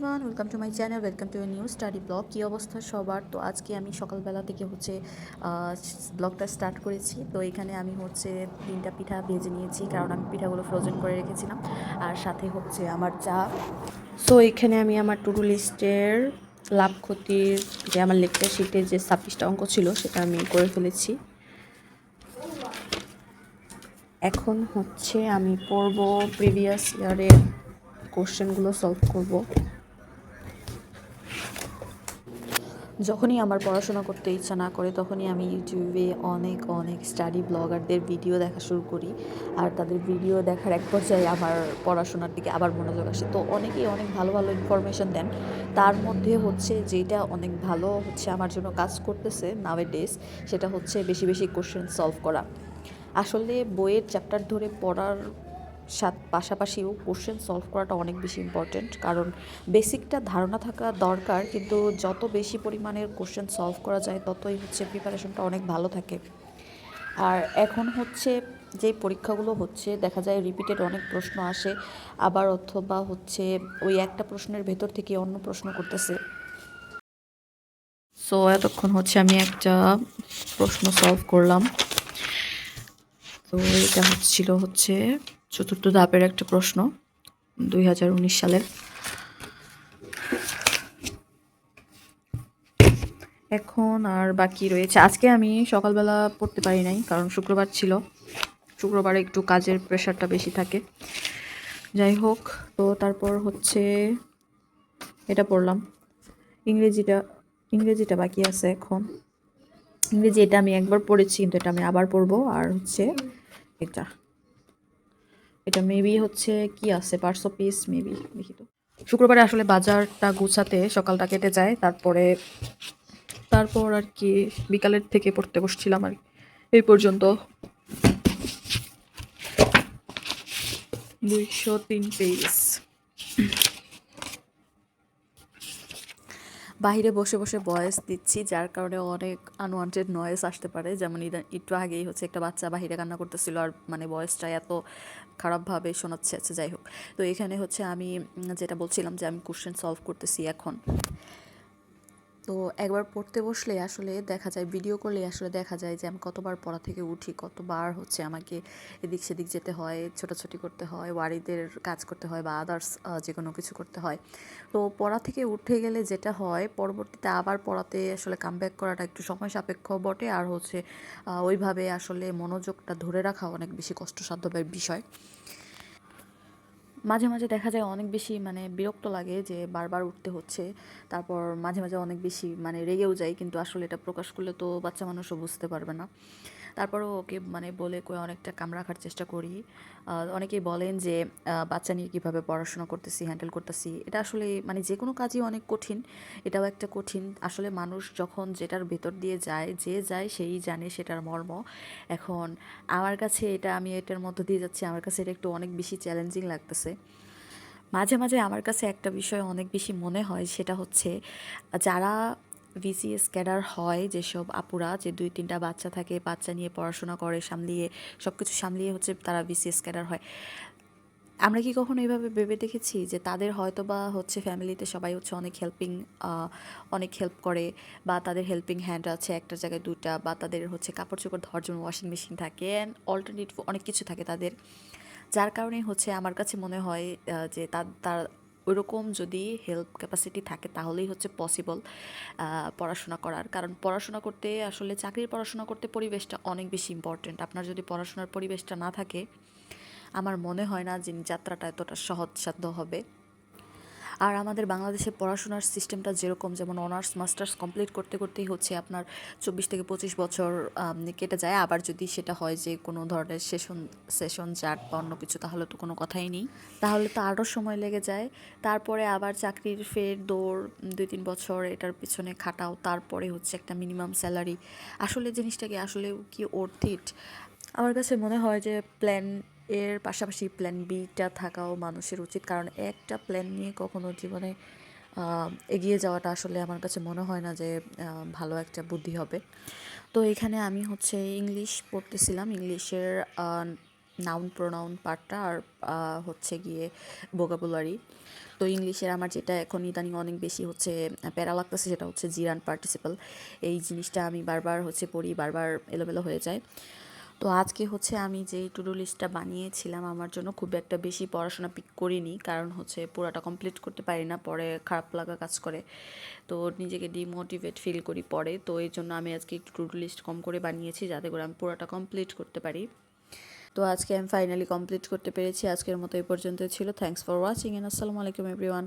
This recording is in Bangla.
Everyone welcome to my channel welcome to new study blog কী অবস্থা সবার? তো আজকে আমি সকালবেলা থেকে হচ্ছে ব্লগটা স্টার্ট করেছি। তো এখানে আমি হচ্ছে তিনটা পিঠা ভেজে নিয়েছি, কারণ আমি পিঠাগুলো ফ্রোজেন করে রেখেছিলাম। আর সাথে হচ্ছে আমার চা। সো এখানে আমি আমার টুডু লিস্টের লাভ ক্ষতির যে আমার লেকচার শিটের যে ছাব্বিশটা অঙ্ক ছিল, সেটা আমি করে ফেলেছি। এখন হচ্ছে আমি পড়ব প্রিভিয়াস ইয়ারের কোশ্চেনগুলো সলভ করব। যখনই আমার পড়াশোনা করতে ইচ্ছা না করে, তখনই আমি ইউটিউবে অনেক অনেক স্টাডি ব্লগারদের ভিডিও দেখা শুরু করি। আর তাদের ভিডিও দেখার এক পর্যায়ে আমার পড়াশোনার দিকে আবার মনোযোগ আসে। তো অনেকেই অনেক ভালো ভালো ইনফরমেশন দেন। তার মধ্যে হচ্ছে যেটা অনেক ভালো হচ্ছে আমার জন্য কাজ করতেছে নাওয়ে ডেস সেটা হচ্ছে বেশি বেশি কোশ্চেন সলভ করা। আসলে বইয়ের চ্যাপ্টার ধরে পড়ার সাথ পাশাপাশিও কোশ্চেন সলভ করাটা অনেক বেশি ইম্পর্ট্যান্ট কারণ বেসিকটা ধারণা থাকা দরকার, কিন্তু যত বেশি পরিমাণের কোশ্চেন সলভ করা যায়, ততই হচ্ছে প্রিপারেশনটা অনেক ভালো থাকে। আর এখন হচ্ছে যে পরীক্ষাগুলো হচ্ছে, দেখা যায় রিপিটেড অনেক প্রশ্ন আসে, আবার অথবা হচ্ছে ওই একটা প্রশ্নের ভেতর থেকে অন্য প্রশ্ন করতেছে। সো এতক্ষণ হচ্ছে আমি একটা প্রশ্ন সলভ করলাম। তো এটা হচ্ছিল হচ্ছে চতুর্থ ধাপের একটা প্রশ্ন, দুই হাজার উনিশ সালের। এখন আর বাকি রয়েছে। আজকে আমি সকালবেলা পড়তে পারি নাই, কারণ শুক্রবার ছিল। শুক্রবারে একটু কাজের প্রেশারটা বেশি থাকে। যাই হোক, তো তারপর হচ্ছে এটা পড়লাম। ইংরেজিটা ইংরেজিটা বাকি আছে এখন। ইংরেজি এটা আমি একবার পড়েছি, কিন্তু এটা আমি আবার পড়ব। আর হচ্ছে এটা। এটা মেবি হচ্ছে কি আছে পার্স পিস মেবি দেখি তো। শুক্রবারে আসলে বাজারটা গুছাতে সকালটা কেটে যায়, তারপরে, তারপর আর কি বিকালের থেকে পড়তে বসছিলাম আর এই পর্যন্ত। দুইশো তিন পেজ। বাইরে বসে বসে ভয়েস দিচ্ছি, যার কারণে অনেক আনওয়ান্টেড নয়েস আসতে পারে। যেমন ইদা একটু আগেই হচ্ছে একটা বাচ্চা বাহিরে কান্না করতেছিল আর মানে ভয়েসটা এত খারাপভাবে শোনাচ্ছে আচ্ছা যাই হোক। তো এখানে হচ্ছে আমি যেটা বলছিলাম যে আমি কোশ্চেন সলভ করতেছি এখন। তো একবার পড়তে বসলে আসলে দেখা যায় ভিডিও করলে আসলে দেখা যায় যে আমি কতবার পড়া থেকে উঠি, কতবার হচ্ছে আমাকে এদিক সেদিক যেতে হয়, ছোটাছুটি করতে হয়, ওয়ারিদের কাজ করতে হয় বা আদার্স যে কোনো কিছু করতে হয়। তো পড়া থেকে উঠে গেলে যেটা হয়, পরবর্তীতে আবার পড়াতে আসলে কামব্যাক করাটা একটু সময় সাপেক্ষ বটে। আর হচ্ছে ওইভাবে আসলে মনোযোগটা ধরে রাখা অনেক বেশি কষ্টসাধ্য বিষয়। মাঝে মাঝে দেখা যায় অনেক বেশি মানে বিরক্ত লাগে যে বারবার উঠতে হচ্ছে। তারপর মাঝে মাঝে অনেক বেশি মানে রেগেও যায় কিন্তু আসলে এটা প্রকাশ করলে তো বাচ্চা মানুষও বুঝতে পারবে না। তারপরও ওকে মানে বলে কয়ে অনেকটা কাম রাখার চেষ্টা করি। অনেকেই বলেন যে বাচ্চা নিয়ে কীভাবে পড়াশোনা করতেছি হ্যান্ডেল করতেছি, এটা আসলে মানে যে কোনো কাজই অনেক কঠিন, এটাও একটা কঠিন। আসলে মানুষ যখন যেটার ভেতর দিয়ে যায়, যে যায় সেই জানে সেটার মর্ম। এখন আমার কাছে এটা আমি এটার মধ্য দিয়ে যাচ্ছি, আমার কাছে এটা একটু অনেক বেশি চ্যালেঞ্জিং লাগতেছে। মাঝে মাঝে আমার কাছে একটা বিষয় অনেক বেশি মনে হয়, সেটা হচ্ছে, যারা ভিসিএস ক্যাডার হয়, যেসব আপুরা, যে দুই তিনটা বাচ্চা থাকে, বাচ্চা নিয়ে পড়াশোনা করে, সামলিয়ে সব কিছু সামলিয়ে হচ্ছে তারা ভিসিএস ক্যাডার হয়। আমরা কি কখনো এইভাবে ভেবে দেখেছি যে তাদের হয়তো বা হচ্ছে ফ্যামিলিতে সবাই হচ্ছে অনেক হেল্পিং অনেক হেল্প করে, বা তাদের হেল্পিং হ্যান্ড আছে একটা জায়গায় দুটা বা তাদের হচ্ছে কাপড় চোপড় ধোয়ার জন্য ওয়াশিং মেশিন থাকে অ্যান্ড অল্টারনেটিভ অনেক কিছু থাকে তাদের। যার কারণে হচ্ছে আমার কাছে মনে হয় যে তার তার ওইরকম যদি হেল্প ক্যাপাসিটি থাকে তাহলেই হচ্ছে পসিবল পড়াশোনা করার। কারণ পড়াশোনা করতে, আসলে চাকরির পড়াশোনা করতে পরিবেশটা অনেক বেশি ইম্পর্টেন্ট আপনার যদি পড়াশোনার পরিবেশটা না থাকে, আমার মনে হয় না যে যাত্রাটা এতটা সহজসাধ্য হবে। আর আমাদের বাংলাদেশে পড়াশোনার সিস্টেমটা যেরকম, যেমন অনার্স, মাস্টার্স কমপ্লিট করতে করতেই হচ্ছে আপনার চব্বিশ থেকে পঁচিশ বছর কেটে যায়। আবার যদি সেটা হয় যে কোনো ধরনের সেশন সেশন জাট বা অন্য কিছু, তাহলে তো কোনো কথাই নেই। তাহলে তো আরও সময় লেগে যায়। তারপরে আবার চাকরির ফের দৌড়, দুই তিন বছর এটার পিছনে খাটাও, তারপরে হচ্ছে একটা মিনিমাম স্যালারি। আসলে জিনিসটাকে আসলে কি অর্থিট আমার কাছে মনে হয় যে প্ল্যান এর পাশাপাশি প্ল্যান বিটা থাকাও মানুষের উচিত। কারণ একটা প্ল্যান নিয়ে কখনো জীবনে এগিয়ে যাওয়াটা আসলে আমার কাছে মনে হয় না যে ভালো একটা বুদ্ধি হবে। তো এখানে আমি হচ্ছে ইংলিশ পড়তেছিলাম। ইংলিশের নাউন প্রোনাউন পার্টটা আর হচ্ছে গিয়ে বোকাবুলারি তো ইংলিশের আমার যেটা এখন ইদানিং অনেক বেশি হচ্ছে, প্যারা লাগতেছে সেটা হচ্ছে জিরান পার্টিসিপাল এই জিনিসটা আমি বারবার হচ্ছে পড়ি, বারবার এলোমেলো হয়ে যায়। তো আজকে হচ্ছে আমি যেই টুডু লিস্টটা বানিয়েছিলাম আমার জন্য খুব একটা বেশি পড়াশোনা পিক করিনি। কারণ হচ্ছে পুরাটা কমপ্লিট করতে পারি না, পরে খারাপ লাগা কাজ করে। তো নিজেকে ডিমোটিভেট ফিল করি পরে। তো এই জন্য আমি আজকে একটু টুডু লিস্ট কম করে বানিয়েছি যাতে করে আমি পুরোটা কমপ্লিট করতে পারি। তো আজকে আমি ফাইনালি কমপ্লিট করতে পেরেছি। আজকের মতো এই পর্যন্ত ছিল। থ্যাংকস ফর ওয়াচিং এন্ড আসসালামু আলাইকুম এভরিওয়ান